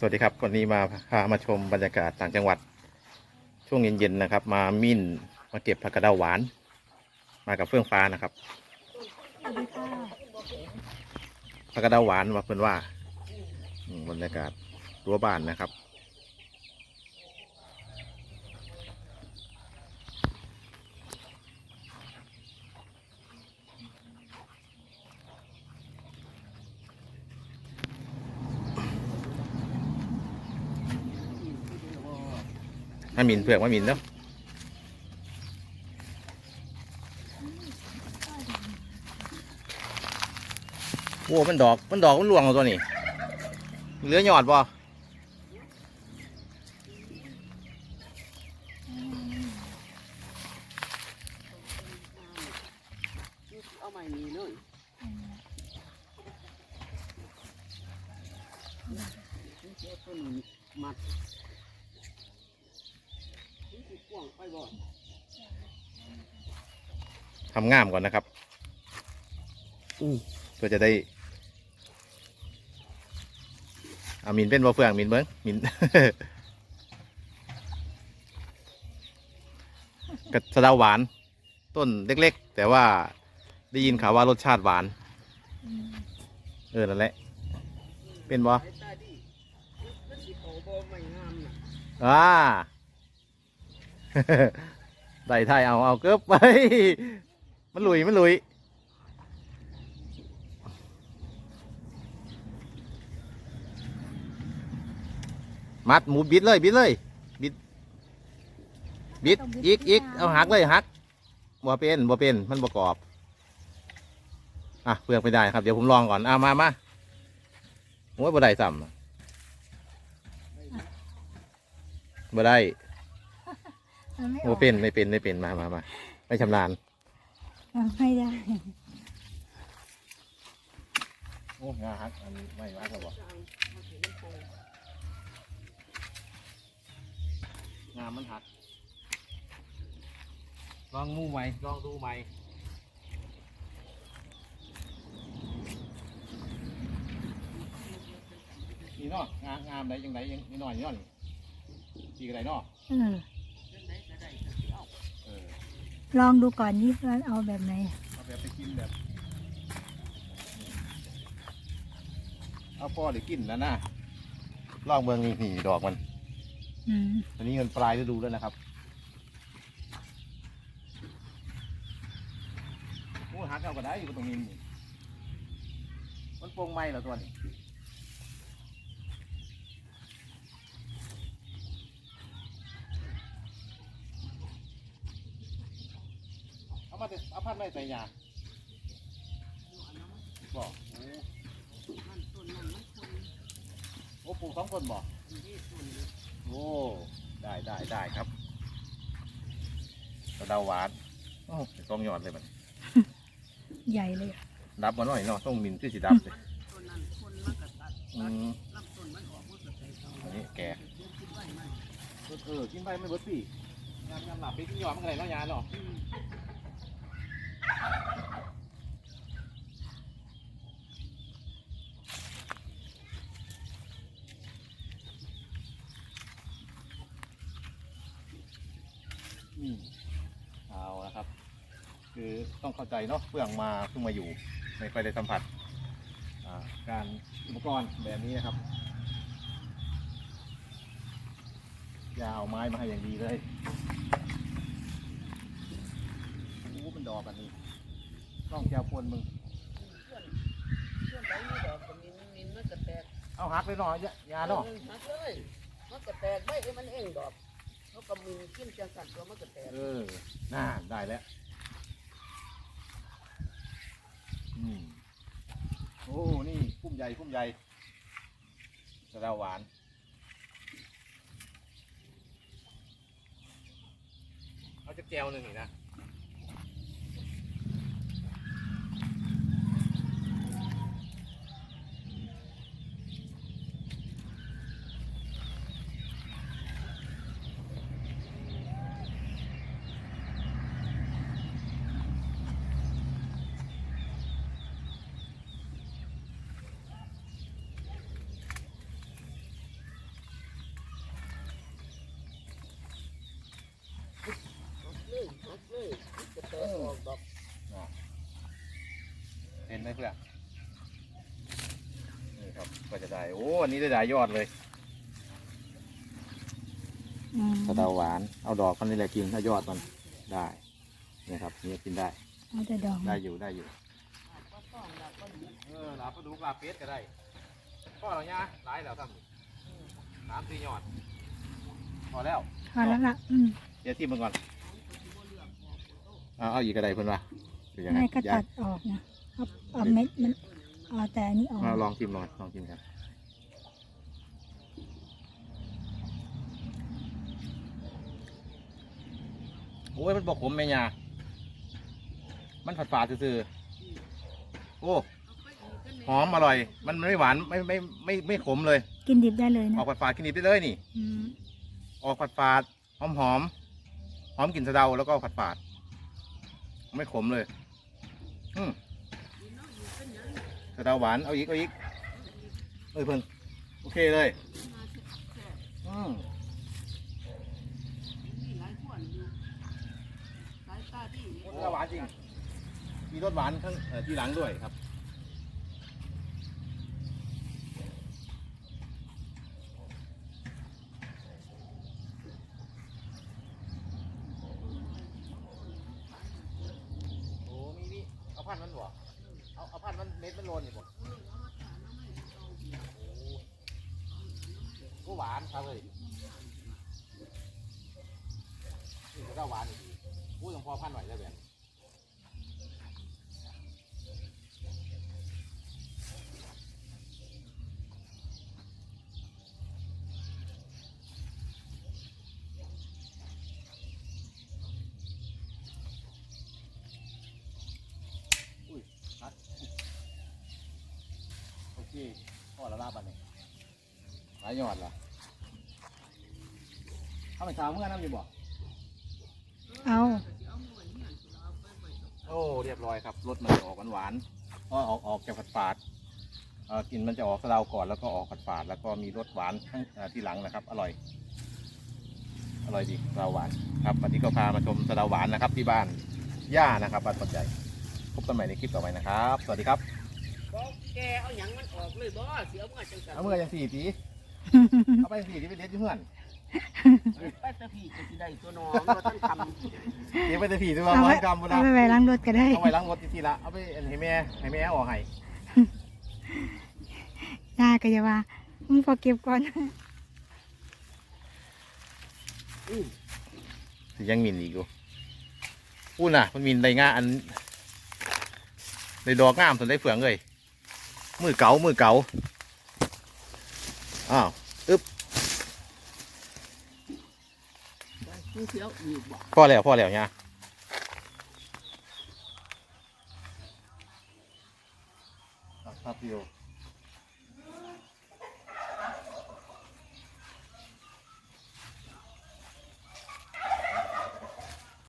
สวัสดีครับวันนี้มาพามาชมบรรยากาศต่างจังหวัด ช่วงเย็นๆนะครับ มามิ่นมาเก็บผักกระเดาหวาน มากับเฟื่องฟ้านะครับผักกระเดาหวานว่าเพื่อนว่าบรรยากาศรั้วบ้านนะครับ มามินเผือกมามินเนาะโอ้มันดอก มันดอก มันหลวงเอาตัวนี้เหลือหยอดบ่เอาใหม่นี้เลยมัดนี่คือกว้างไปบ่ ทำงามก่อนนะครับอืมเพื่อจะได้อามินเป็นบ่เฟืองมินเบิ้งมินกระสะเดาหวาน ต้นเล็ก ๆ แต่ว่าได้ยินข่าวว่ารสชาติหวานอืมเออนั่นแหละ เป็นบ่สา ยตาดีมันสิเขาบ่ไม่งามน่ะอ่าได้ไทยเอาเอาเกือบไปมันหลุยมันหลุยมัดหมูบิดเลยบิดเลยบิดบิดอีกอีกเอาหักเลยหักบ่เป็นบ่เป็นมันประกรอบอะเปลือกไม่ได้ครับเดี๋ยวผมลองก่อนอะมามาโอ้ยบ่ได้ซ้ำบ่ได้มัน ไม่อโอ้อกเป็นไม่เป็นไม่เป็นมามามาไม่ชำนาญไม่ได้ โอ้งาฮักอันนี้ไม่ฮักหรอบ่งามันหักลองมูใหม่ลองดูใหม่นี่เนาะงามงามไหนยังไงยังนิดหน่อยนิดหน่อยจีกอะไรเนาะ เออ เรื่องไหนก็ได้ก็สิเอา เออ ลองดูก่อนนี่ว่าเอาแบบไหน เอาแบบไปกินแบบ เอาพ่อได้กินแล้วนะลองเบิ่งนี่นี่ดอกมัน อืมอันนี้เงินปลายฤดูแล้วนะครับโอ้หักเอาก็ได้อยู่ตรงนี้นี่มันโปร่งไหมเหรอตัวนี้เอา มาเถอะเอาพัดไม่ใส่ยาบอกโอ้มันต้นนั้นมันคนโอ้ปลูกสองคนบอกโอ้ได้ได้ได้ครับกระดาหวานโอ้สองยอดเลยมันใหญ่เลยอะดับมาหน่อยเนาะต้องมินที่สีดับเลยอืมอันนี้แก่เดี๋ยวคิดไว้มันเออกินไปไม่เบิดปีงานงานหลับไปกินยอดมันได้เนาะยาเนาะ อืม อืม เอาละครับ คือต้องเข้าใจเนาะเพื่องมาเพิ่งมาอยู่ไม่ค่อยได้สัมผัสอ่าการอุปกรณ์แบบนี้นะครับอยาเอาไม้มาให้อย่างดีเลยโอ้เป็นดอกอันนี้ต้องแก้วพวนมึงเพื่อนเพื่อนไปนี่ดอกก็มินมินมันก็แตกเอาหักเลยเนาะยายาเนาะออหักเลยมันก็แตกไม่เอ้ยมันเองดอก เขาก็มินกินจังสันตัวมันก็แตกเออน่าได้แล้วอืมโอ้ นี่พุ่มใหญ่พุ่มใหญ่สะเดาหวาน เอาจะแก้วหนึ่งนี่นะ ไหมเพื่อนนี่ครับก็จะได้ โอ้อันนี้ได้หลายยอดเลยอืมสะเดาหวาน เอาดอกมันนี่แหละกินถ้ายอดมันได้นี่ครับนี่กินได้ เอาแต่ดอกได้อยู่ได้อยู่เออลาบปลาดุกลาบเป็ดก็ได้พ่อเราเนี่ยหลายแล้วทำสามสี่ยอด พอแล้ว พอแล้วล่ะอืมเดี๋ยวที่มันก่อน เอาเอาอีกก็ได้เพิ่นว่าเป็นยังไงแม่ก็ยาตัยดออกนะ เอาเอาเม็ดมันเอาแต่อันนี้ออกเอาลองชิมลองลองชิมครับโอ้ยมันบอกขมแม่ยามันฝาดฝาดๆซื่อๆโอ้หอมอร่อย มันไม่หวานไม่ไม่ไม่ไม่ขมเลย กินดิบได้เลยอนะอกฝาดฝาดๆกินดิบได้เลยนี่ อืมออกฝาดฝาดหอมหอมๆหอมกลิ่นสะเดาแล้วก็ฝาดฝาดๆไม่ขมเลย อืม สะเดาหวานเอาอีกเอาอีกเอ้ยเพิ่งโอเคเลยอืมมีหลายส่วนอยู่สายตาดีสะเดาหวานจริงมีรสหวานข้างเอ่อที่หลังด้วยครับ โอ้มีมีเอาพันมันบ่เอาเอาพันมันเม็ดมัน โลนนี่บ่โอ้หวานครับเลยนี่ก็หวานอีกทีโอ้ยังพอพันไหวได้แบบนัดโอเคพ่อ ละลาบันนี่หลายยอดละเอาไปสาวเมื่อน้ำอยู่บ่เอาโอ้เรียบร้อยครับรสมันจะออกหวานๆก็ออกออกจากฝาดฝาดๆเอ่อกลิ่นมันจะออกสะเดาก่อนแล้วก็ออกฝาดฝาดๆแล้วก็มีรสหวานข้างเอ่อที่หลังนะครับ อร่อย อร่อยดีสะเดาหวานครับวันนี้ก็พามาชมสะเดาหวานนะครับ ที่บ้านย่านะครับบ้านปัจจัยพบกันใหม่ในคลิปต่อไปนะครับ สวัสดีครับบอก แกเอาหยังมันออกเลยบ่เสียเมื่อจังสันเอาเมื่อยังสี่ปีเอาไปสี่ที่ไปเด็ดที่เพื่อนไปแตะพี่จะสิได้ตัวน้องเราต้องทำเดี๋ยวไปแต่สี่ที่ว่าเอาร้อไว้ยกรัมบุเอานะไปไว้ล้างรถก็ได้ เอาไปล้างรถทีละเอาไปให้แม่ให้แม่ออกให้ยาก็จะว่ามึงพอเก็บก่อนสิยังมินอีกอยู่พูดน่ะ มันมินได้ง่าอันได้ดอกงามส่วนได้เฟืองเลย มือเก๋ามือเก๋าอ้าวผู้เสียวอีกบ่พ่อแล้วพ่อแล้วเนี่ยครับพี่โอ